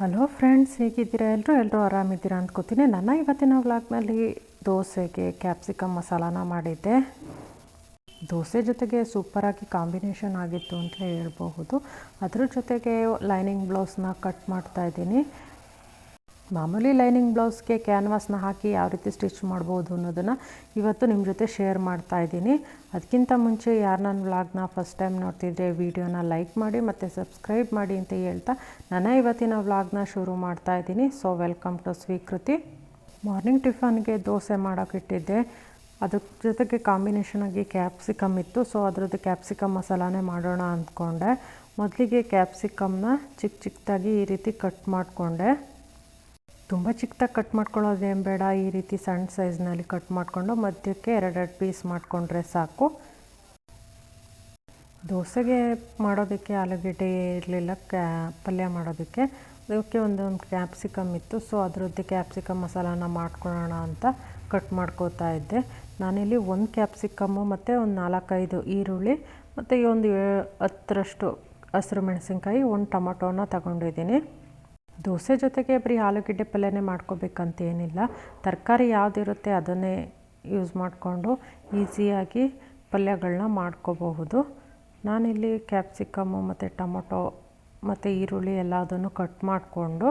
Hello friends ಹೇಗಿದ್ದೀರಾ? ಎಲ್ಲರೂ ಎಲ್ಲರೂ ಆರಾಮಿದ್ದೀರಾ ಅಂದ್ಕೋತೀನಿ ನನ್ನ ಇವತ್ತಿನ ವ್ಲಾಗ್ನಲ್ಲಿ ದೋಸೆಗೆ ಕ್ಯಾಪ್ಸಿಕಮ್ ಮಸಾಲಾನ ಮಾಡಿದ್ದೆ. ದೋಸೆ ಜೊತೆಗೆ ಸೂಪರಾಗಿ ಕಾಂಬಿನೇಷನ್ ಆಗಿತ್ತು ಅಂತಲೇ ಹೇಳ್ಬಹುದು. ಅದ್ರ ಜೊತೆಗೆ ಲೈನಿಂಗ್ ಬ್ಲೌಸ್ನ ಕಟ್ ಮಾಡ್ತಾ ಇದ್ದೀನಿ. ಮಾಮೂಲಿ ಲೈನಿಂಗ್ ಬ್ಲೌಸ್ಗೆ ಕ್ಯಾನ್ವಾಸ್ನ ಹಾಕಿ ಯಾವ ರೀತಿ ಸ್ಟಿಚ್ ಮಾಡ್ಬೋದು ಅನ್ನೋದನ್ನು ಇವತ್ತು ನಿಮ್ಮ ಜೊತೆ ಶೇರ್ ಮಾಡ್ತಾ ಇದ್ದೀನಿ. ಅದಕ್ಕಿಂತ ಮುಂಚೆ ಯಾರು ನನ್ನ ವ್ಲಾಗ್ನ ಫಸ್ಟ್ ಟೈಮ್ ನೋಡ್ತಿದ್ರೆ ವಿಡಿಯೋನ ಲೈಕ್ ಮಾಡಿ ಮತ್ತು ಸಬ್ಸ್ಕ್ರೈಬ್ ಮಾಡಿ ಅಂತ ಹೇಳ್ತಾ ನಾನು ಇವತ್ತಿನ ವ್ಲಾಗ್ನ ಶುರು ಮಾಡ್ತಾ ಇದ್ದೀನಿ. So welcome to Swikruti morning ಟಿಫನ್ಗೆ dosa ಮಾಡೋಕ್ಕಿಟ್ಟಿದ್ದೆ ಅದ್ರ ಜೊತೆಗೆ ಕಾಂಬಿನೇಷನ್ ಆಗಿ ಕ್ಯಾಪ್ಸಿಕಮ್ ಇತ್ತು. ಸೊ ಅದರದ್ದು ಕ್ಯಾಪ್ಸಿಕಮ್ ಮಸಾಲಾನೇ ಮಾಡೋಣ ಅಂದ್ಕೊಂಡೆ. ಮೊದಲಿಗೆ ಕ್ಯಾಪ್ಸಿಕಮ್ನ ಚಿಕ್ಕ ಚಿಕ್ಕದಾಗಿ ಈ ರೀತಿ ಕಟ್ ಮಾಡಿಕೊಂಡೆ. ತುಂಬ ಚಿಕ್ಕದಾಗಿ ಕಟ್ ಮಾಡ್ಕೊಳ್ಳೋದೇನು ಬೇಡ. ಈ ರೀತಿ ಸಣ್ಣ ಸೈಜ್ನಲ್ಲಿ ಕಟ್ ಮಾಡಿಕೊಂಡು ಮಧ್ಯಕ್ಕೆ ಎರಡೆರಡು ಪೀಸ್ ಮಾಡಿಕೊಂಡ್ರೆ ಸಾಕು. ದೋಸೆಗೆ ಮಾಡೋದಕ್ಕೆ ಆಲೂಗೆಡ್ಡೆ ಇರಲಿಲ್ಲ, ಕ್ಯಾ, ಪಲ್ಯ ಮಾಡೋದಕ್ಕೆ. ಅದಕ್ಕೆ ಒಂದೊಂದು ಕ್ಯಾಪ್ಸಿಕಮ್ ಇತ್ತು. ಸೊ, ಅದರದ್ದು ಕ್ಯಾಪ್ಸಿಕಮ್ ಮಸಾಲಾನ ಮಾಡ್ಕೊಳ್ಳೋಣ ಅಂತ ಕಟ್ ಮಾಡ್ಕೋತಾ ಇದ್ದೆ. ನಾನಿಲ್ಲಿ ಒಂದು ಕ್ಯಾಪ್ಸಿಕಮ್ಮು ಮತ್ತು ಒಂದು ನಾಲ್ಕೈದು ಈರುಳ್ಳಿ ಮತ್ತು ಒಂದು ಹತ್ತರಷ್ಟು ಹಸಿರು ಮೆಣಸಿನ್ಕಾಯಿ, ಒಂದು ಟೊಮೊಟೊನ ತಗೊಂಡಿದ್ದೀನಿ. ದೋಸೆ ಜೊತೆಗೆ ಬರೀ ಆಲೂಗಡ್ಡೆ ಪಲ್ಯನೇ ಮಾಡ್ಕೋಬೇಕಂತ ಏನಿಲ್ಲ ತರಕಾರಿ ಯಾವುದಿರುತ್ತೆ ಅದನ್ನೇ ಯೂಸ್ ಮಾಡಿಕೊಂಡು ಈಸಿಯಾಗಿ ಪಲ್ಯಗಳನ್ನ ಮಾಡ್ಕೋಬಹುದು. ನಾನಿಲ್ಲಿ ಕ್ಯಾಪ್ಸಿಕಮ್ಮು ಮತ್ತು ಟೊಮೊಟೊ ಮತ್ತು ಈರುಳ್ಳಿ ಎಲ್ಲ ಅದನ್ನು ಕಟ್ ಮಾಡಿಕೊಂಡು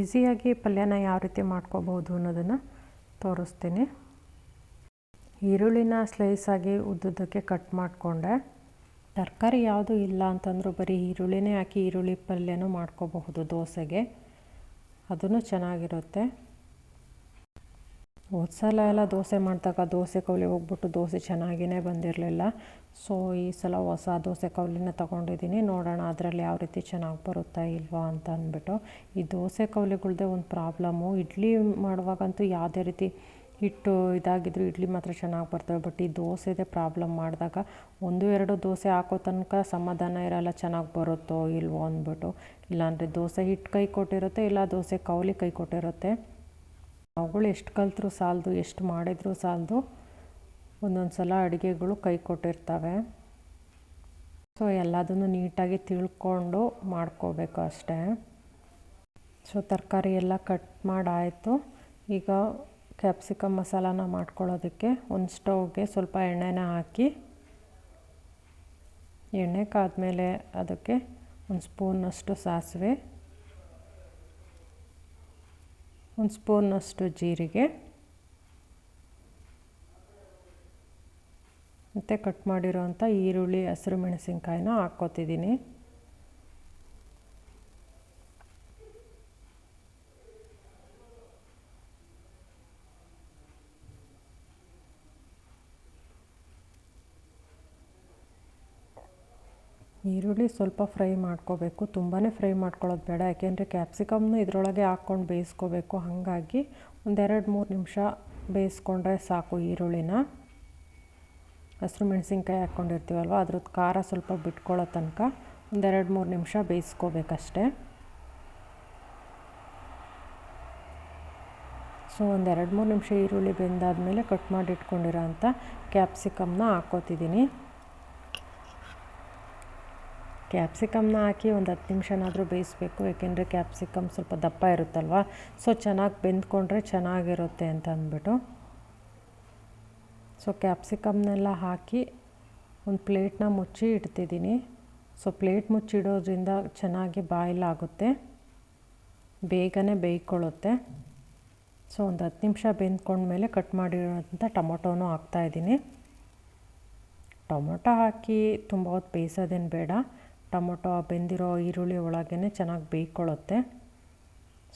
ಈಸಿಯಾಗಿ ಪಲ್ಯನ ಯಾವ ರೀತಿ ಮಾಡ್ಕೋಬಹುದು ಅನ್ನೋದನ್ನು ತೋರಿಸ್ತೀನಿ. ಈರುಳ್ಳಿನ ಸ್ಲೈಸಾಗಿ ಉದ್ದುದ್ದಕ್ಕೆ ಕಟ್ ಮಾಡಿಕೊಂಡೆ. ತರಕಾರಿ ಯಾವುದು ಇಲ್ಲ ಅಂತಂದರೂ ಬರೀ ಈರುಳ್ಳಿನೇ ಹಾಕಿ ಈರುಳ್ಳಿ ಪಲ್ಯನೂ ಮಾಡ್ಕೋಬಹುದು ದೋಸೆಗೆ. ಅದೂ ಚೆನ್ನಾಗಿರುತ್ತೆ. ಹೋದ ಸಲ ಎಲ್ಲ ದೋಸೆ ಮಾಡಿದಾಗ ದೋಸೆ ಕೌಲಿ ಹೋಗ್ಬಿಟ್ಟು ದೋಸೆ ಚೆನ್ನಾಗಿಯೇ ಬಂದಿರಲಿಲ್ಲ. ಸೊ, ಈ ಸಲ ಹೊಸ ದೋಸೆ ಕೌಲಿನ ತೊಗೊಂಡಿದ್ದೀನಿ. ನೋಡೋಣ ಅದರಲ್ಲಿ ಯಾವ ರೀತಿ ಚೆನ್ನಾಗಿ ಬರುತ್ತಾ ಇಲ್ವಾ ಅಂತ ಅಂದ್ಬಿಟ್ಟು. ಈ ದೋಸೆ ಕೌಲಿಗಳ್ದೇ ಒಂದು ಪ್ರಾಬ್ಲಮ್ಮು ಇಡ್ಲಿ ಮಾಡುವಾಗಂತೂ ಯಾವುದೇ ರೀತಿ ಹಿಟ್ಟು ಇದಾಗಿದ್ರು ಇಡ್ಲಿ ಮಾತ್ರ ಚೆನ್ನಾಗಿ ಬರ್ತವೆ. ಬಟ್ ಈ ದೋಸೆದೇ ಪ್ರಾಬ್ಲಮ್ ಮಾಡಿದಾಗ ಒಂದು ಎರಡು ದೋಸೆ ಹಾಕೋ ತನಕ ಸಮಾಧಾನ ಇರೋಲ್ಲ, ಚೆನ್ನಾಗಿ ಬರುತ್ತೋ ಇಲ್ವೋ ಅಂದ್ಬಿಟ್ಟು. ಇಲ್ಲಾಂದರೆ ದೋಸೆ ಹಿಟ್ಟು ಕೈ ಕೊಟ್ಟಿರುತ್ತೆ, ಇಲ್ಲ ದೋಸೆ ಕೌಲಿ ಕೈ ಕೊಟ್ಟಿರುತ್ತೆ. ಅವುಗಳು ಎಷ್ಟು ಕಲ್ತರೂ ಸಾಲದು, ಎಷ್ಟು ಮಾಡಿದರೂ ಸಾಲದು ಒಂದೊಂದು ಸಲ ಅಡುಗೆಗಳು ಕೈ ಕೊಟ್ಟಿರ್ತವೆ. ಸೊ ಎಲ್ಲದನ್ನು ನೀಟಾಗಿ ತಿಳ್ಕೊಂಡು ಮಾಡ್ಕೋಬೇಕು ಅಷ್ಟೇ. ಸೊ ತರಕಾರಿ ಎಲ್ಲ ಕಟ್ ಮಾಡಾಯಿತು. ಈಗ ಕ್ಯಾಪ್ಸಿಕಮ್ ಮಸಾಲಾನ ಮಾಡ್ಕೊಳ್ಳೋದಕ್ಕೆ ಒಂದು ಸ್ಟವ್ಗೆ ಸ್ವಲ್ಪ ಎಣ್ಣೆನ ಹಾಕಿ, ಎಣ್ಣೆ ಕಾದ್ಮೇಲೆ ಅದಕ್ಕೆ ಒಂದು ಸ್ಪೂನಷ್ಟು ಸಾಸಿವೆ, ಒಂದು ಸ್ಪೂನಷ್ಟು ಜೀರಿಗೆ, ಮತ್ತು ಕಟ್ ಮಾಡಿರೋಂಥ ಈರುಳ್ಳಿ, ಹಸಿರು ಮೆಣಸಿನ್ಕಾಯಿನ ಹಾಕ್ಕೋತಿದ್ದೀನಿ. ಈರುಳ್ಳಿ ಸ್ವಲ್ಪ ಫ್ರೈ ಮಾಡ್ಕೋಬೇಕು. ತುಂಬಾ ಫ್ರೈ ಮಾಡ್ಕೊಳ್ಳೋದು ಬೇಡ. ಯಾಕೆಂದರೆ ಕ್ಯಾಪ್ಸಿಕಮ್ನು ಇದರೊಳಗೆ ಹಾಕ್ಕೊಂಡು ಬೇಯಿಸ್ಕೋಬೇಕು. ಹಾಗಾಗಿ ಒಂದೆರಡು ಮೂರು ನಿಮಿಷ ಬೇಯಿಸ್ಕೊಂಡ್ರೆ ಸಾಕು ಈರುಳ್ಳಿನ. ಹಸಿರು ಮೆಣಸಿನ್ಕಾಯಿ ಹಾಕ್ಕೊಂಡಿರ್ತೀವಲ್ವ, ಅದ್ರದ್ದು ಖಾರ ಸ್ವಲ್ಪ ಬಿಟ್ಕೊಳ್ಳೋ ತನಕ ಒಂದೆರಡು ಮೂರು ನಿಮಿಷ ಬೇಯಿಸ್ಕೋಬೇಕಷ್ಟೆ. ಸೊ, ಒಂದೆರಡು ಮೂರು ನಿಮಿಷ ಈರುಳ್ಳಿ ಬೆಂದಾದಮೇಲೆ ಕಟ್ ಮಾಡಿ ಇಟ್ಕೊಂಡಿರೋ ಅಂಥ ಕ್ಯಾಪ್ಸಿಕಮ್ನ ಹಾಕ್ಕೋತಿದ್ದೀನಿ. ಕ್ಯಾಪ್ಸಿಕಮ್ನ ಹಾಕಿ ಒಂದು ಹತ್ತು ನಿಮಿಷನಾದರೂ ಬೇಯಿಸಬೇಕು, ಏಕೆಂದರೆ ಕ್ಯಾಪ್ಸಿಕಮ್ ಸ್ವಲ್ಪ ದಪ್ಪ ಇರುತ್ತಲ್ವ? ಸೊ, ಚೆನ್ನಾಗಿ ಬೆಂದ್ಕೊಂಡ್ರೆ ಚೆನ್ನಾಗಿರುತ್ತೆ ಅಂತ ಅಂದ್ಬಿಟ್ಟು. ಸೊ, ಕ್ಯಾಪ್ಸಿಕಮ್ನೆಲ್ಲ ಹಾಕಿ ಒಂದು ಪ್ಲೇಟ್ನ ಮುಚ್ಚಿ ಇಡ್ತಿದ್ದೀನಿ. ಸೊ, ಪ್ಲೇಟ್ ಮುಚ್ಚಿಡೋದ್ರಿಂದ ಚೆನ್ನಾಗಿ ಬಾಯಿಲಾಗುತ್ತೆ ಬೇಗನೆ ಬೇಯ್ಕೊಳ್ಳುತ್ತೆ. ಸೊ, ಒಂದು ಹತ್ತು ನಿಮಿಷ ಬೆಂದ್ಕೊಂಡ ಮೇಲೆ ಕಟ್ ಮಾಡಿರೋಂಥ ಟೊಮೊಟೊನೂ ಹಾಕ್ತಾಯಿದ್ದೀನಿ ಟೊಮೊಟೊ ಹಾಕಿ ತುಂಬ ಹೊತ್ತು ಬೇಯಿಸೋದೇನು ಬೇಡ. ಟೊಮೊಟೊ ಬೆಂದಿರೋ ಈರುಳ್ಳಿ ಒಳಗೇ ಚೆನ್ನಾಗಿ ಬೇಯ್ಕೊಳ್ಳುತ್ತೆ.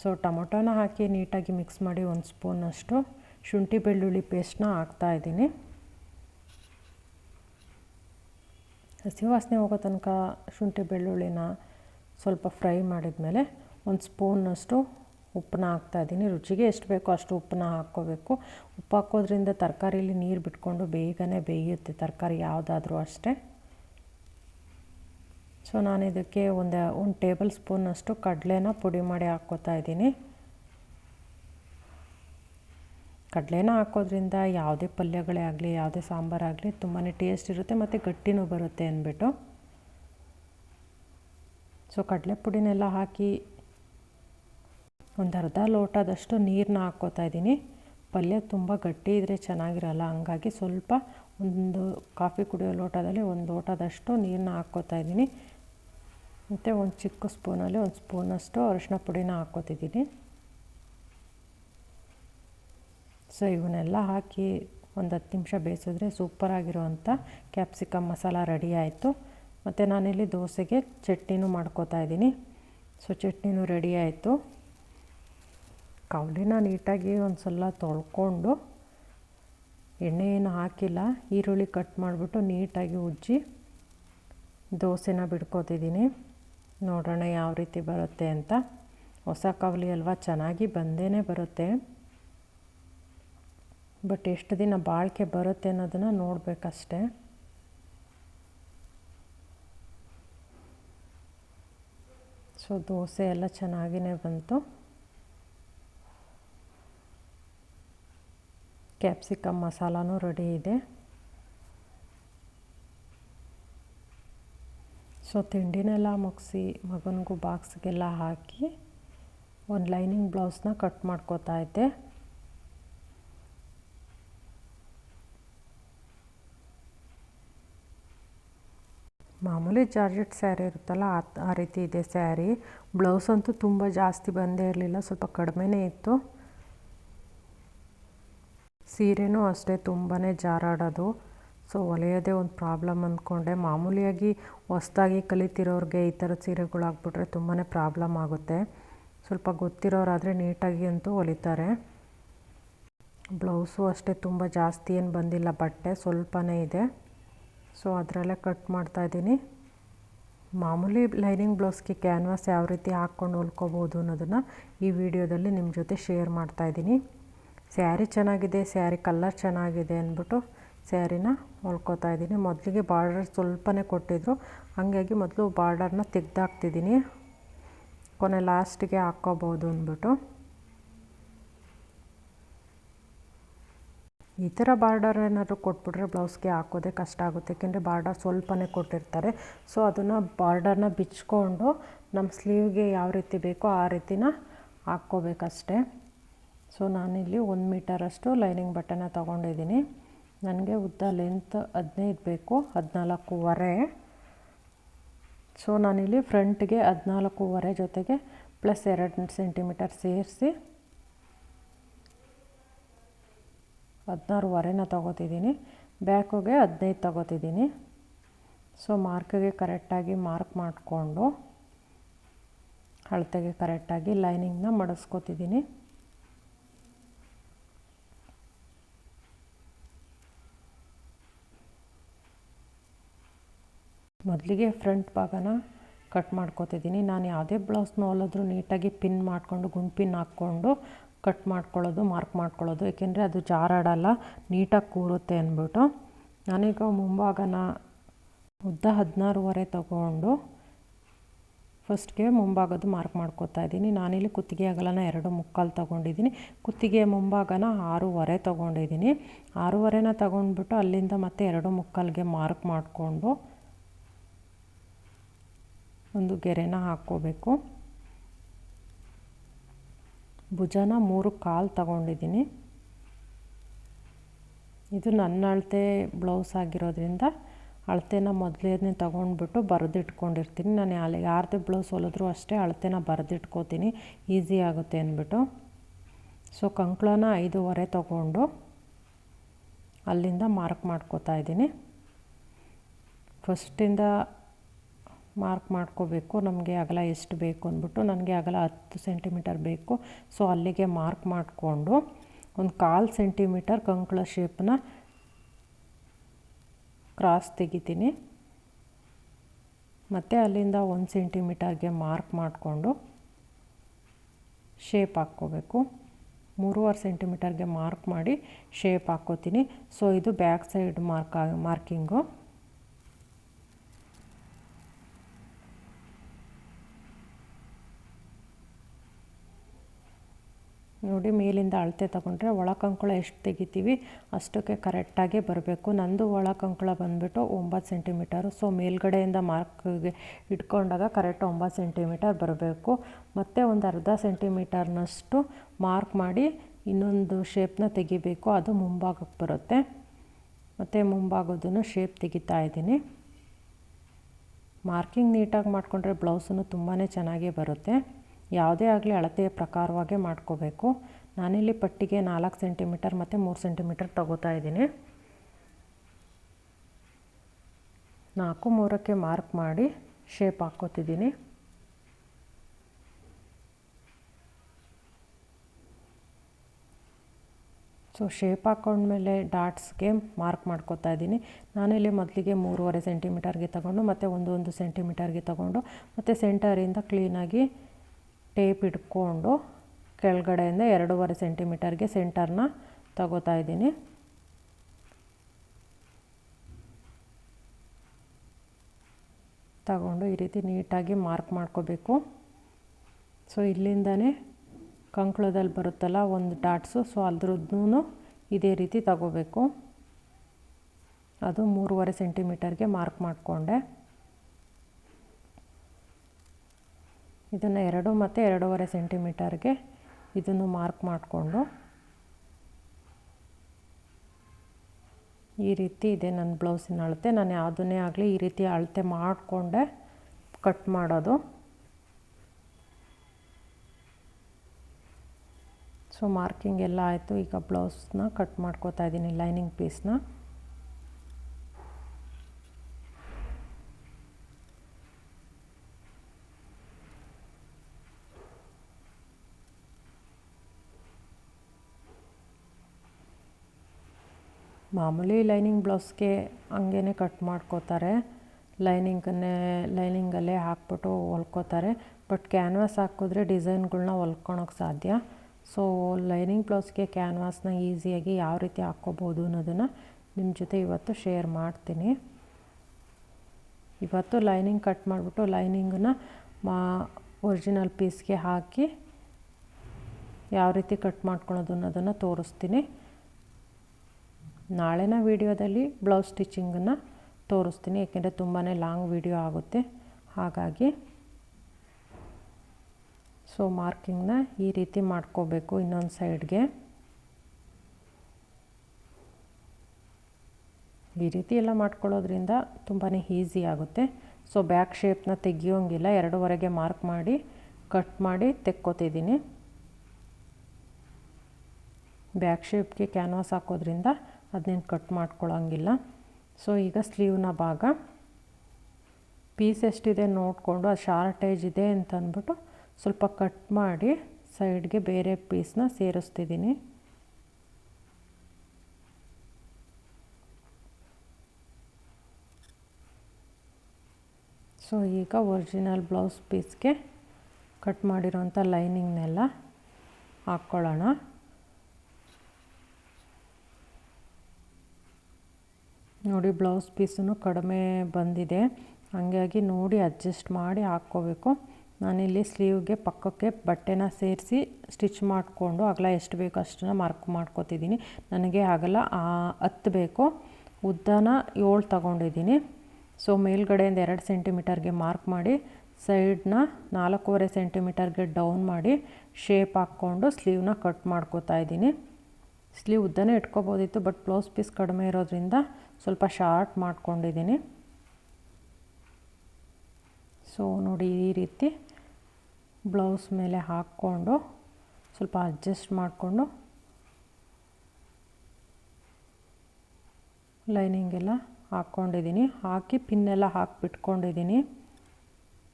ಸೊ, ಟೊಮೊಟೊನ ಹಾಕಿ ನೀಟಾಗಿ ಮಿಕ್ಸ್ ಮಾಡಿ ಒಂದು ಸ್ಪೂನಷ್ಟು ಶುಂಠಿ ಬೆಳ್ಳುಳ್ಳಿ ಪೇಸ್ಟ್ನ ಹಾಕ್ತಾಯಿದ್ದೀನಿ ಹಸಿ ವಾಸನೆ ಹೋಗೋ ತನಕ ಶುಂಠಿ ಬೆಳ್ಳುಳ್ಳಿನ ಸ್ವಲ್ಪ ಫ್ರೈ ಮಾಡಿದ್ಮೇಲೆ ಒಂದು ಸ್ಪೂನಷ್ಟು ಉಪ್ಪನ್ನ ಹಾಕ್ತಾಯಿದ್ದೀನಿ ರುಚಿಗೆ ಎಷ್ಟು ಬೇಕೋ ಅಷ್ಟು ಉಪ್ಪನ್ನ ಹಾಕ್ಕೋಬೇಕು. ಉಪ್ಪು ಹಾಕೋದ್ರಿಂದ ತರಕಾರಿಲಿ ನೀರು ಬಿಟ್ಕೊಂಡು ಬೇಗನೆ ಬೇಯುತ್ತೆ. ತರಕಾರಿ ಯಾವುದಾದ್ರೂ ಅಷ್ಟೇ. ಸೊ ನಾನು ಇದಕ್ಕೆ ಒಂದು ಒಂದು ಟೇಬಲ್ ಸ್ಪೂನಷ್ಟು ಕಡಲೆನ ಪುಡಿ ಮಾಡಿ ಹಾಕ್ಕೋತಾ ಇದ್ದೀನಿ. ಕಡಲೆನ ಹಾಕೋದ್ರಿಂದ ಯಾವುದೇ ಪಲ್ಯಗಳೇ ಆಗಲಿ, ಯಾವುದೇ ಸಾಂಬಾರಾಗಲಿ ತುಂಬಾ ಟೇಸ್ಟ್ ಇರುತ್ತೆ ಮತ್ತು ಗಟ್ಟಿನೂ ಬರುತ್ತೆ ಅಂದ್ಬಿಟ್ಟು. ಸೊ ಕಡಲೆ ಪುಡಿನೆಲ್ಲ ಹಾಕಿ ಒಂದು ಅರ್ಧ ಲೋಟದಷ್ಟು ನೀರನ್ನ ಹಾಕ್ಕೋತಾ ಇದ್ದೀನಿ. ಪಲ್ಯ ತುಂಬ ಗಟ್ಟಿ ಇದ್ದರೆ ಚೆನ್ನಾಗಿರಲ್ಲ, ಹಂಗಾಗಿ ಸ್ವಲ್ಪ ಒಂದು ಕಾಫಿ ಕುಡಿಯೋ ಲೋಟದಲ್ಲಿ ಒಂದು ಲೋಟದಷ್ಟು ನೀರನ್ನ ಹಾಕ್ಕೋತಾ ಇದ್ದೀನಿ. ಮತ್ತು ಒಂದು ಚಿಕ್ಕ ಸ್ಪೂನಲ್ಲಿ ಒಂದು ಸ್ಪೂನಷ್ಟು ಅರಿಶಿನ ಪುಡಿನ ಹಾಕ್ಕೋತಿದ್ದೀನಿ. ಸೊ ಇವನ್ನೆಲ್ಲ ಹಾಕಿ ಒಂದು ಹತ್ತು ನಿಮಿಷ ಬೇಯಿಸಿದ್ರೆ ಸೂಪರಾಗಿರುವಂಥ ಕ್ಯಾಪ್ಸಿಕಮ್ ಮಸಾಲ ರೆಡಿ ಆಯಿತು. ಮತ್ತು ನಾನಿಲ್ಲಿ ದೋಸೆಗೆ ಚಟ್ನಿನೂ ಮಾಡ್ಕೋತಾ ಇದ್ದೀನಿ. ಸೊ ಚಟ್ನಿನೂ ರೆಡಿ ಆಯಿತು. ಕವಲಿನ ನೀಟಾಗಿ ಒಂದು ಸಲ ತೊಳ್ಕೊಂಡು ಎಣ್ಣೆ ಏನು ಹಾಕಿಲ್ಲ, ಈರುಳ್ಳಿ ಕಟ್ ಮಾಡಿಬಿಟ್ಟು ನೀಟಾಗಿ ಉಜ್ಜಿ ದೋಸೆನ ಬಿಡ್ಕೋತಿದ್ದೀನಿ. ನೋಡೋಣ ಯಾವ ರೀತಿ ಬರುತ್ತೆ ಅಂತ. ಹೊಸ ಕವಲಿ ಅಲ್ವಾ? ಚೆನ್ನಾಗಿ ಬಂದೇ ಬರುತ್ತೆ. ಬಟ್ ಎಷ್ಟು ದಿನ ಬಾಳಿಕೆ ಬರುತ್ತೆ ಅನ್ನೋದನ್ನು ನೋಡಬೇಕಷ್ಟೆ. ಸೊ, ದೋಸೆ ಎಲ್ಲ ಚೆನ್ನಾಗಿಯೇ ಬಂತು. ಕ್ಯಾಪ್ಸಿಕಮ್ ಮಸಾಲಾನೂ ರೆಡಿ ಇದೆ. ಸೊ ತಿಂಡಿನೆಲ್ಲ ಮುಗಿಸಿ ಮಗನಿಗೂ ಬಾಕ್ಸ್ಗೆಲ್ಲ ಹಾಕಿ ಒಂದು ಲೈನಿಂಗ್ ಬ್ಲೌಸ್ನ ಕಟ್ ಮಾಡ್ಕೋತಾ ಇದ್ದೆ. ಮಾಮೂಲಿ ಜಾರ್ಜೆಟ್ ಸ್ಯಾರಿ ಇರುತ್ತಲ್ಲ, ಆ ಆ ರೀತಿ ಇದೆ ಸ್ಯಾರಿ. ಬ್ಲೌಸ್ ಅಂತೂ ತುಂಬ ಜಾಸ್ತಿ ಬಂದೇ ಇರಲಿಲ್ಲ, ಸ್ವಲ್ಪ ಕಡಿಮೆನೇ ಇತ್ತು. ಸೀರೆನೂ ಅಷ್ಟೇ ತುಂಬಾ ಜಾರಾಡೋದು. ಸೊ ಹೊಲೆಯೋದೇ ಒಂದು ಪ್ರಾಬ್ಲಮ್ ಅಂದ್ಕೊಂಡೆ. ಮಾಮೂಲಿಯಾಗಿ ಹೊಸ್ದಾಗಿ ಕಲಿತಿರೋರಿಗೆ ಈ ಥರದ ಸೀರೆಗಳಾಗ್ಬಿಟ್ರೆ ತುಂಬಾ ಪ್ರಾಬ್ಲಮ್ ಆಗುತ್ತೆ. ಸ್ವಲ್ಪ ಗೊತ್ತಿರೋರಾದರೆ ನೀಟಾಗಿ ಅಂತೂ ಹೊಲಿತಾರೆ. ಬ್ಲೌಸು ಅಷ್ಟೇ ತುಂಬ ಜಾಸ್ತಿ ಏನು ಬಂದಿಲ್ಲ, ಬಟ್ಟೆ ಸ್ವಲ್ಪನೇ ಇದೆ. ಸೊ ಅದರಲ್ಲೇ ಕಟ್ ಮಾಡ್ತಾಯಿದ್ದೀನಿ ಮಾಮೂಲಿ ಲೈನಿಂಗ್ ಬ್ಲೌಸ್ಗೆ ಕ್ಯಾನ್ವಾಸ್ ಯಾವ ರೀತಿ ಹಾಕ್ಕೊಂಡು ಹೊಲ್ಕೋಬೋದು ಅನ್ನೋದನ್ನು ಈ ವಿಡಿಯೋದಲ್ಲಿ ನಿಮ್ಮ ಜೊತೆ ಶೇರ್ ಮಾಡ್ತಾಯಿದ್ದೀನಿ ಸ್ಯಾರಿ ಚೆನ್ನಾಗಿದೆ, ಸ್ಯಾರಿ ಕಲ್ಲರ್ ಚೆನ್ನಾಗಿದೆ ಅಂದ್ಬಿಟ್ಟು ಸ್ಯಾರಿನ ಹೊಲ್ಕೊತಾ ಇದ್ದೀನಿ. ಮೊದಲಿಗೆ ಬಾರ್ಡರ್ ಸ್ವಲ್ಪನೇ ಕೊಟ್ಟಿದ್ರು. ಹಾಗಾಗಿ ಮೊದಲು ಬಾರ್ಡರ್ನ ತೆಗ್ದಾಕ್ತಿದ್ದೀನಿ. ಕೊನೆ ಲಾಸ್ಟಿಗೆ ಹಾಕ್ಕೋಬೋದು ಅಂದ್ಬಿಟ್ಟು. ಈ ಥರ ಬಾರ್ಡರ್ ಏನಾದರೂ ಕೊಟ್ಬಿಟ್ರೆ ಬ್ಲೌಸ್ಗೆ ಹಾಕೋದೇ ಕಷ್ಟ ಆಗುತ್ತೆ. ಏಕೆಂದರೆ ಬಾರ್ಡರ್ ಸ್ವಲ್ಪನೇ ಕೊಟ್ಟಿರ್ತಾರೆ. ಸೊ, ಅದನ್ನು ಬಾರ್ಡರ್ನ ಬಿಚ್ಕೊಂಡು ನಮ್ಮ ಸ್ಲೀವ್ಗೆ ಯಾವ ರೀತಿ ಬೇಕೋ ಆ ರೀತಿನ ಹಾಕ್ಕೋಬೇಕಷ್ಟೆ. ಸೊ, ನಾನಿಲ್ಲಿ ಒಂದು ಮೀಟರಷ್ಟು ಲೈನಿಂಗ್ ಬಟ್ಟೆನ ತೊಗೊಂಡಿದ್ದೀನಿ. ನನಗೆ ಉದ್ದ ಲೆಂತ್ ಹದಿನೈದು ಬೇಕು ಹದಿನಾಲ್ಕೂವರೆ. ಸೊ ನಾನಿಲ್ಲಿ ಫ್ರಂಟ್ಗೆ ಹದಿನಾಲ್ಕೂವರೆ ಜೊತೆಗೆ ಪ್ಲಸ್ ಎರಡು ಸೆಂಟಿಮೀಟರ್ ಸೇರಿಸಿ ಹದಿನಾರುವರೆನ ತೊಗೋತಿದ್ದೀನಿ. ಬ್ಯಾಕುಗೆ ಹದಿನೈದು ತೊಗೋತಿದ್ದೀನಿ. ಸೊ ಮಾರ್ಕ್ಗೆ ಕರೆಕ್ಟಾಗಿ ಮಾರ್ಕ್ ಮಾಡಿಕೊಂಡು, ಅಳತೆಗೆ ಕರೆಕ್ಟಾಗಿ ಲೈನಿಂಗ್ನ ಮಡಿಸ್ಕೊತಿದ್ದೀನಿ. ಮೊದಲಿಗೆ ಫ್ರಂಟ್ ಭಾಗನ ಕಟ್ ಮಾಡ್ಕೊತಿದ್ದೀನಿ. ನಾನು ಯಾವುದೇ ಬ್ಲೌಸ್ನ ಹೊಲಿದ್ರೂ ನೀಟಾಗಿ ಪಿನ್ ಮಾಡಿಕೊಂಡು ಗುಂಡು ಪಿನ್ ಹಾಕ್ಕೊಂಡು ಕಟ್ ಮಾಡ್ಕೊಳ್ಳೋದು, ಮಾರ್ಕ್ ಮಾಡ್ಕೊಳ್ಳೋದು. ಏಕೆಂದರೆ ಅದು ಜಾರಾಡಲ್ಲ, ನೀಟಾಗಿ ಕೂರುತ್ತೆ ಅಂದ್ಬಿಟ್ಟು. ನಾನೀಗ ಮುಂಭಾಗನ ಉದ್ದ ಹದಿನಾರುವರೆ ತಗೊಂಡು ಫಸ್ಟ್ಗೆ ಮುಂಭಾಗದ್ದು ಮಾರ್ಕ್ ಮಾಡ್ಕೋತಾ ಇದ್ದೀನಿ. ನಾನಿಲ್ಲಿ ಕುತ್ತಿಗೆ ಅಗಲನ ಎರಡು ಮುಕ್ಕಾಲು ತೊಗೊಂಡಿದ್ದೀನಿ. ಕುತ್ತಿಗೆ ಮುಂಭಾಗನ ಆರೂವರೆ ತೊಗೊಂಡಿದ್ದೀನಿ. ಆರೂವರೆನ ತೊಗೊಂಡ್ಬಿಟ್ಟು ಅಲ್ಲಿಂದ ಮತ್ತೆ ಎರಡು ಮುಕ್ಕಾಲಿಗೆ ಮಾರ್ಕ್ ಮಾಡಿಕೊಂಡು ಒಂದು ಗೆರೆನ ಹಾಕ್ಕೋಬೇಕು. ಭುಜನ ಮೂರು ಕಾಲು ತಗೊಂಡಿದ್ದೀನಿ. ಇದು ನನ್ನ ಅಳತೆ ಬ್ಲೌಸ್ ಆಗಿರೋದ್ರಿಂದ ಅಳತೆನ ಮೊದಲೇನೆ ತೊಗೊಂಡ್ಬಿಟ್ಟು ಬರೆದಿಟ್ಕೊಂಡಿರ್ತೀನಿ. ನಾನು ಅಲ್ಲಿ ಯಾರದೇ ಬ್ಲೌಸ್ ಹೊಲಿದ್ರು ಅಷ್ಟೇ ಅಳತೆನ ಬರೆದಿಟ್ಕೋತೀನಿ. ಈಸಿ ಆಗುತ್ತೆ ಅಂದ್ಬಿಟ್ಟು. ಸೊ, ಕಂಕ್ಳನ ಐದೂವರೆ ತೊಗೊಂಡು ಅಲ್ಲಿಂದ ಮಾರ್ಕ್ ಮಾಡ್ಕೋತಾ ಇದ್ದೀನಿ. ಫಸ್ಟಿಂದ ಮಾರ್ಕ್ ಮಾಡ್ಕೋಬೇಕು, ನಮಗೆ ಅಗಲ ಎಷ್ಟು ಬೇಕು ಅಂದ್ಬಿಟ್ಟು ನನಗೆ ಅಗಲ ಹತ್ತು ಸೆಂಟಿಮೀಟರ್ ಬೇಕು. ಸೊ, ಅಲ್ಲಿಗೆ ಮಾರ್ಕ್ ಮಾಡಿಕೊಂಡು ಒಂದು ಕಾಲು ಸೆಂಟಿಮೀಟರ್ ಕಂಕಳ ಶೇಪ್ನ ಕ್ರಾಸ್ ತೆಗಿತೀನಿ. ಮತ್ತು ಅಲ್ಲಿಂದ ಒಂದು ಸೆಂಟಿಮೀಟರ್ಗೆ ಮಾರ್ಕ್ ಮಾಡಿಕೊಂಡು ಶೇಪ್ ಹಾಕ್ಕೋಬೇಕು. ಮೂರುವರೆ ಸೆಂಟಿಮೀಟರ್ಗೆ ಮಾರ್ಕ್ ಮಾಡಿ ಶೇಪ್ ಹಾಕ್ಕೋತೀನಿ. ಸೊ, ಇದು ಬ್ಯಾಕ್ ಸೈಡ್ ಮಾರ್ಕ್, ಮಾರ್ಕಿಂಗು. ನೋಡಿ ಮೇಲಿಂದ ಅಳತೆ ತಗೊಂಡ್ರೆ ಒಳ ಕಂಕುಳ ಎಷ್ಟು ತೆಗಿತೀವಿ ಅಷ್ಟಕ್ಕೆ ಕರೆಕ್ಟಾಗಿ ಬರಬೇಕು. ನಂದು ಒಳ ಕಂಕುಳ ಬಂದುಬಿಟ್ಟು ಒಂಬತ್ತು ಸೆಂಟಿಮೀಟರು ಸೊ ಮೇಲ್ಗಡೆಯಿಂದ ಮಾರ್ಕ್ಗೆ ಇಟ್ಕೊಂಡಾಗ ಕರೆಕ್ಟ್ ಒಂಬತ್ತು ಸೆಂಟಿಮೀಟರ್ ಬರಬೇಕು. ಮತ್ತು ಒಂದು ಅರ್ಧ ಸೆಂಟಿಮೀಟರ್ನಷ್ಟು ಮಾರ್ಕ್ ಮಾಡಿ ಇನ್ನೊಂದು ಶೇಪ್ನ ತೆಗಿಬೇಕು. ಅದು ಮುಂಭಾಗಕ್ಕೆ ಬರುತ್ತೆ. ಮತ್ತು ಮುಂಭಾಗದನ್ನು ಶೇಪ್ ತೆಗಿತಾ ಇದ್ದೀನಿ. ಮಾರ್ಕಿಂಗ್ ನೀಟಾಗಿ ಮಾಡಿಕೊಂಡ್ರೆ ಬ್ಲೌಸನ್ನು ತುಂಬಾ ಚೆನ್ನಾಗೇ ಬರುತ್ತೆ. ಯಾವುದೇ ಆಗಲಿ ಅಳತೆಯ ಪ್ರಕಾರವಾಗೇ ಮಾಡ್ಕೋಬೇಕು. ನಾನಿಲ್ಲಿ ಪಟ್ಟಿಗೆ ನಾಲ್ಕು ಸೆಂಟಿಮೀಟರ್ ಮತ್ತು ಮೂರು ಸೆಂಟಿಮೀಟರ್ ತಗೋತಾ ಇದ್ದೀನಿ. ನಾಲ್ಕು, ಮೂರಕ್ಕೆ ಮಾರ್ಕ್ ಮಾಡಿ ಶೇಪ್ ಹಾಕ್ಕೋತಿದ್ದೀನಿ. ಸೊ, ಶೇಪ್ ಹಾಕ್ಕೊಂಡ್ಮೇಲೆ ಡಾಟ್ಸ್ಗೆ ಮಾರ್ಕ್ ಮಾಡ್ಕೋತಾ ಇದ್ದೀನಿ. ನಾನಿಲ್ಲಿ ಮೊದಲಿಗೆ ಮೂರುವರೆ ಸೆಂಟಿಮೀಟರ್ಗೆ ತಗೊಂಡು ಮತ್ತು ಒಂದು ಒಂದು ಸೆಂಟಿಮೀಟರ್ಗೆ ತಗೊಂಡು ಮತ್ತು ಸೆಂಟರಿಂದ ಕ್ಲೀನಾಗಿ ಟೇಪ್ ಇಟ್ಕೊಂಡು ಕೆಳಗಡೆಯಿಂದ ಎರಡೂವರೆ ಸೆಂಟಿಮೀಟರ್ಗೆ ಸೆಂಟರ್ನ ತಗೋತಾ ಇದ್ದೀನಿ. ತಗೊಂಡು ಈ ರೀತಿ ನೀಟಾಗಿ ಮಾರ್ಕ್ ಮಾಡ್ಕೋಬೇಕು. ಸೊ, ಇಲ್ಲಿಂದನೇ ಕಂಕುಳದಲ್ಲಿ ಬರುತ್ತಲ್ಲ ಒಂದು ಡಾಟ್ಸು, ಸೊ ಅದ್ರದ್ದು ಇದೇ ರೀತಿ ತಗೋಬೇಕು. ಅದು ಮೂರುವರೆ ಸೆಂಟಿಮೀಟರ್ಗೆ ಮಾರ್ಕ್ ಮಾಡಿಕೊಂಡೆ. ಇದನ್ನು ಎರಡು ಮತ್ತು ಎರಡೂವರೆ ಸೆಂಟಿಮೀಟರ್ಗೆ ಇದನ್ನು ಮಾರ್ಕ್ ಮಾಡಿಕೊಂಡು ಈ ರೀತಿ ಇದೆ ನನ್ನ ಬ್ಲೌಸಿನ ಅಳತೆ. ನಾನು ಯಾವುದನ್ನೇ ಆಗಲಿ ಈ ರೀತಿ ಅಳತೆ ಮಾಡಿಕೊಂಡೆ ಕಟ್ ಮಾಡೋದು. ಸೊ ಮಾರ್ಕಿಂಗ್ ಎಲ್ಲ ಆಯಿತು. ಈಗ ಬ್ಲೌಸ್ನ ಕಟ್ ಮಾಡ್ಕೋತಾ ಇದ್ದೀನಿ ಲೈನಿಂಗ್ ಪೀಸ್ನ ಮಾಮೂಲಿ ಲೈನಿಂಗ್ ಬ್ಲೌಸ್ಗೆ ಹಂಗೇ ಕಟ್ ಮಾಡ್ಕೋತಾರೆ. ಲೈನಿಂಗನ್ನೇ, ಲೈನಿಂಗಲ್ಲೇ ಹಾಕ್ಬಿಟ್ಟು ಹೊಲ್ಕೋತಾರೆ. ಬಟ್ ಕ್ಯಾನ್ವಾಸ್ ಹಾಕಿದ್ರೆ ಡಿಸೈನ್ಗಳನ್ನ ಹೊಲ್ಕೊಳಕ್ಕೆ ಸಾಧ್ಯ. ಸೊ, ಲೈನಿಂಗ್ ಬ್ಲೌಸ್ಗೆ ಕ್ಯಾನ್ವಾಸ್ನ ಈಸಿಯಾಗಿ ಯಾವ ರೀತಿ ಹಾಕ್ಕೋಬೋದು ಅನ್ನೋದನ್ನು ನಿಮ್ಮ ಜೊತೆ ಇವತ್ತು ಶೇರ್ ಮಾಡ್ತೀನಿ. ಇವತ್ತು ಲೈನಿಂಗ್ ಕಟ್ ಮಾಡಿಬಿಟ್ಟು ಲೈನಿಂಗನ್ನ ಮಾ, ಒರಿಜಿನಲ್ ಪೀಸ್ಗೆ ಹಾಕಿ ಯಾವ ರೀತಿ ಕಟ್ ಮಾಡ್ಕೊಳೋದು ಅನ್ನೋದನ್ನು ತೋರಿಸ್ತೀನಿ. ನಾಳೆನ ವೀಡಿಯೋದಲ್ಲಿ ಬ್ಲೌಸ್ ಸ್ಟಿಚಿಂಗನ್ನು ತೋರಿಸ್ತೀನಿ, ಏಕೆಂದರೆ ತುಂಬಾ ಲಾಂಗ್ ವೀಡಿಯೋ ಆಗುತ್ತೆ. ಹಾಗಾಗಿ ಸೊ ಮಾರ್ಕಿಂಗ್ನ ಈ ರೀತಿ ಮಾಡ್ಕೋಬೇಕು ಇನ್ನೊಂದು ಸೈಡ್ಗೆ. ಈ ರೀತಿ ಎಲ್ಲ ಮಾಡ್ಕೊಳ್ಳೋದ್ರಿಂದ ತುಂಬಾ ಈಸಿ ಆಗುತ್ತೆ. ಸೊ ಬ್ಯಾಕ್ ಶೇಪ್ನ ತೆಗಿಯೋಂಗಿಲ್ಲ, ಎರಡೂವರೆಗೆ ಮಾರ್ಕ್ ಮಾಡಿ, ಕಟ್ ಮಾಡಿ ತೆಕ್ಕೋತಿದ್ದೀನಿ. ಬ್ಯಾಕ್ ಶೇಪ್ಗೆ ಕ್ಯಾನ್ವಾಸ್ ಹಾಕೋದ್ರಿಂದ ಅದನ್ನೇನು ಕಟ್ ಮಾಡ್ಕೊಳ್ಳೋಂಗಿಲ್ಲ ಸೊ ಈಗ ಸ್ಲೀವ್ನ ಭಾಗ. ಪೀಸ್ ಎಷ್ಟಿದೆ ನೋಡಿಕೊಂಡು, ಅದು ಶಾರ್ಟೇಜ್ ಇದೆ ಅಂತ ಅಂದ್ಬಿಟ್ಟು ಸ್ವಲ್ಪ ಕಟ್ ಮಾಡಿ ಸೈಡ್ಗೆ ಬೇರೆ ಪೀಸ್ನ ಸೇರಿಸ್ತಿದ್ದೀನಿ. ಸೊ ಈಗ ಒರಿಜಿನಲ್ ಬ್ಲೌಸ್ ಪೀಸ್ಗೆ ಕಟ್ ಮಾಡಿರೋಂಥ ಲೈನಿಂಗ್ನೆಲ್ಲ ಹಾಕ್ಕೊಳ್ಳೋಣ. ನೋಡಿ ಬ್ಲೌಸ್ ಪೀಸೂ ಕಡಿಮೆ ಬಂದಿದೆ. ಹಾಗಾಗಿ ನೋಡಿ ಅಡ್ಜಸ್ಟ್ ಮಾಡಿ ಹಾಕ್ಕೋಬೇಕು. ನಾನಿಲ್ಲಿ ಸ್ಲೀವ್ಗೆ ಪಕ್ಕಕ್ಕೆ ಬಟ್ಟೆನ ಸೇರಿಸಿ ಸ್ಟಿಚ್ ಮಾಡಿಕೊಂಡು ಅಗಲ ಎಷ್ಟು ಬೇಕು ಅಷ್ಟನ್ನು ಮಾರ್ಕ್ ಮಾಡ್ಕೋತಿದ್ದೀನಿ. ನನಗೆ ಅಗಲ ಹತ್ತು ಬೇಕು. ಉದ್ದನ ಏಳು ತಗೊಂಡಿದ್ದೀನಿ. ಸೊ ಮೇಲ್ಗಡೆಯಿಂದ ಎರಡು ಸೆಂಟಿಮೀಟರ್ಗೆ ಮಾರ್ಕ್ ಮಾಡಿ, ಸೈಡ್ನ ನಾಲ್ಕೂವರೆ ಸೆಂಟಿಮೀಟರ್ಗೆ ಡೌನ್ ಮಾಡಿ ಶೇಪ್ ಹಾಕ್ಕೊಂಡು ಸ್ಲೀವ್ನ ಕಟ್ ಮಾಡ್ಕೋತಾ ಇದ್ದೀನಿ. ಸ್ಲೀವ್ ಉದ್ದನೇ ಇಟ್ಕೋಬೋದಿತ್ತು, ಬಟ್ ಬ್ಲೌಸ್ ಪೀಸ್ ಕಡಿಮೆ ಇರೋದ್ರಿಂದ ಸ್ವಲ್ಪ ಶಾರ್ಟ್ ಮಾಡ್ಕೊಂಡಿದ್ದೀನಿ. ಸೊ ನೋಡಿ ಈ ರೀತಿ ಬ್ಲೌಸ್ ಮೇಲೆ ಹಾಕ್ಕೊಂಡು ಸ್ವಲ್ಪ ಅಡ್ಜಸ್ಟ್ ಮಾಡಿಕೊಂಡು ಲೈನಿಂಗೆಲ್ಲ ಹಾಕ್ಕೊಂಡಿದ್ದೀನಿ. ಹಾಕಿ ಪಿನ್ನೆಲ್ಲ ಹಾಕಿ ಬಿಟ್ಕೊಂಡಿದ್ದೀನಿ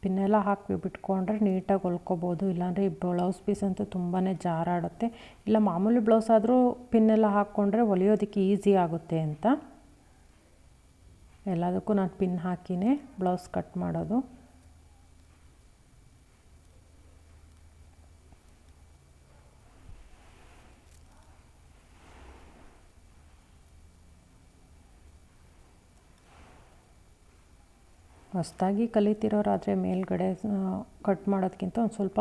ಪಿನ್ನೆಲ್ಲ ಹಾಕಿ ಬಿಟ್ಕೊಂಡ್ರೆ ನೀಟಾಗಿ ಹೊಲ್ಕೊಬೋದು. ಇಲ್ಲಾಂದರೆ ಈ ಬ್ಲೌಸ್ ಪೀಸ್ ಅಂತೂ ತುಂಬಾ ಜಾರಾಡುತ್ತೆ. ಇಲ್ಲ ಮಾಮೂಲಿ ಬ್ಲೌಸ್ ಆದರೂ ಪಿನ್ನೆಲ್ಲ ಹಾಕ್ಕೊಂಡ್ರೆ ಹೊಲಿಯೋದಕ್ಕೆ ಈಸಿ ಆಗುತ್ತೆ ಅಂತ. ಎಲ್ಲದಕ್ಕೂ ನಾನು ಪಿನ್ ಹಾಕಿನೇ ಬ್ಲೌಸ್ ಕಟ್ ಮಾಡೋದು. ಹೊಸ್ತಾಗಿ ಕಲಿತಿರೋರಾದರೆ ಮೇಲ್ಗಡೆ ಕಟ್ ಮಾಡೋದಕ್ಕಿಂತ ಒಂದು ಸ್ವಲ್ಪ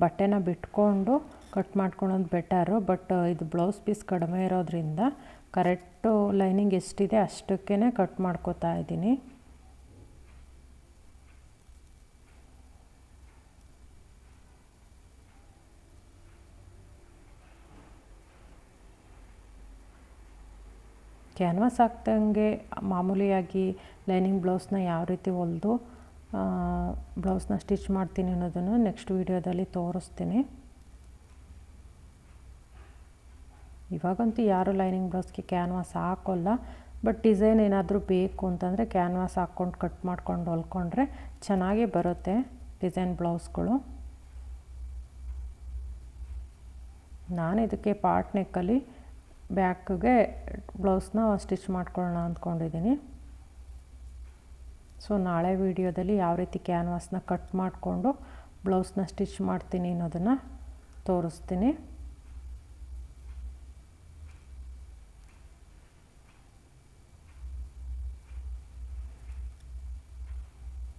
ಬಟ್ಟೆನ ಬಿಟ್ಕೊಂಡು ಕಟ್ ಮಾಡ್ಕೊಳೋದು ಬೆಟರು, ಬಟ್ ಇದು ಬ್ಲೌಸ್ ಪೀಸ್ ಕಡಿಮೆ ಇರೋದ್ರಿಂದ ಕರೆಕ್ಟು ಲೈನಿಂಗ್ ಎಷ್ಟಿದೆ ಅಷ್ಟಕ್ಕೇ ಕಟ್ ಮಾಡ್ಕೋತಾ ಇದ್ದೀನಿ. ಕ್ಯಾನ್ವಾಸ್ ಹಾಕ್ದಂಗೆ ಮಾಮೂಲಿಯಾಗಿ ಲೈನಿಂಗ್ ಬ್ಲೌಸ್ನ ಯಾವ ರೀತಿ ಹೊಲಿದು ಬ್ಲೌಸ್ನ ಸ್ಟಿಚ್ ಮಾಡ್ತೀನಿ ಅನ್ನೋದನ್ನು ನೆಕ್ಸ್ಟ್ ವೀಡಿಯೋದಲ್ಲಿ ತೋರಿಸ್ತೀನಿ. ಇವಾಗಂತೂ ಯಾರು ಲೈನಿಂಗ್ ಬ್ಲೌಸ್ಗೆ ಕ್ಯಾನ್ವಾಸ್ ಹಾಕೋಲ್ಲ, ಬಟ್ ಡಿಸೈನ್ ಏನಾದರೂ ಬೇಕು ಅಂತಂದರೆ ಕ್ಯಾನ್ವಾಸ್ ಹಾಕ್ಕೊಂಡು ಕಟ್ ಮಾಡ್ಕೊಂಡು ಹೊಲ್ಕೊಂಡ್ರೆ ಚೆನ್ನಾಗೇ ಬರುತ್ತೆ ಡಿಸೈನ್ ಬ್ಲೌಸ್ಗಳು. ನಾನು ಇದಕ್ಕೆ ಪಾರ್ಟ್ ನೆಕ್ಕಲ್ಲಿ ಬ್ಯಾಕ್ಗೆ ಬ್ಲೌಸ್ನ ಸ್ಟಿಚ್ ಮಾಡ್ಕೊಳ್ಳೋಣ ಅಂದ್ಕೊಂಡಿದ್ದೀನಿ. ಸೊ ನಾಳೆ ವಿಡಿಯೋದಲ್ಲಿ ಯಾವ ರೀತಿ ಕ್ಯಾನ್ವಾಸ್ನ ಕಟ್ ಮಾಡಿಕೊಂಡು ಬ್ಲೌಸ್ನ ಸ್ಟಿಚ್ ಮಾಡ್ತೀನಿ ಅನ್ನೋದನ್ನು ತೋರಿಸ್ತೀನಿ.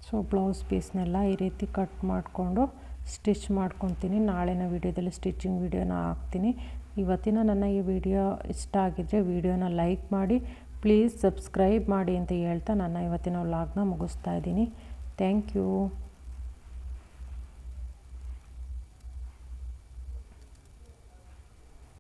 ಸೊ ಬ್ಲೌಸ್ ಪೀಸ್ನೆಲ್ಲ ಈ ರೀತಿ ಕಟ್ ಮಾಡಿಕೊಂಡು ಸ್ಟಿಚ್ ಮಾಡ್ಕೊತೀನಿ. ನಾಳಿನ ವೀಡಿಯೋದಲ್ಲಿ ಸ್ಟಿಚಿಂಗ್ ವೀಡಿಯೋನ ಹಾಕ್ತೀನಿ. ಇವತ್ತಿನ ನನ್ನ ಈ ವಿಡಿಯೋ ಇಷ್ಟ ಆಗಿದ್ದರೆ ವಿಡಿಯೋನ ಲೈಕ್ ಮಾಡಿ ಪ್ಲೀಸ್ ಸಬ್ಸ್ಕ್ರೈಬ್ ಮಾಡಿ ಅಂತ ಹೇಳ್ತಾ ನನ್ನ ಇವತ್ತಿನ ವ್ಲಾಗ್ನ ಮುಗಿಸ್ತಾ ಇದ್ದೀನಿ. Thank you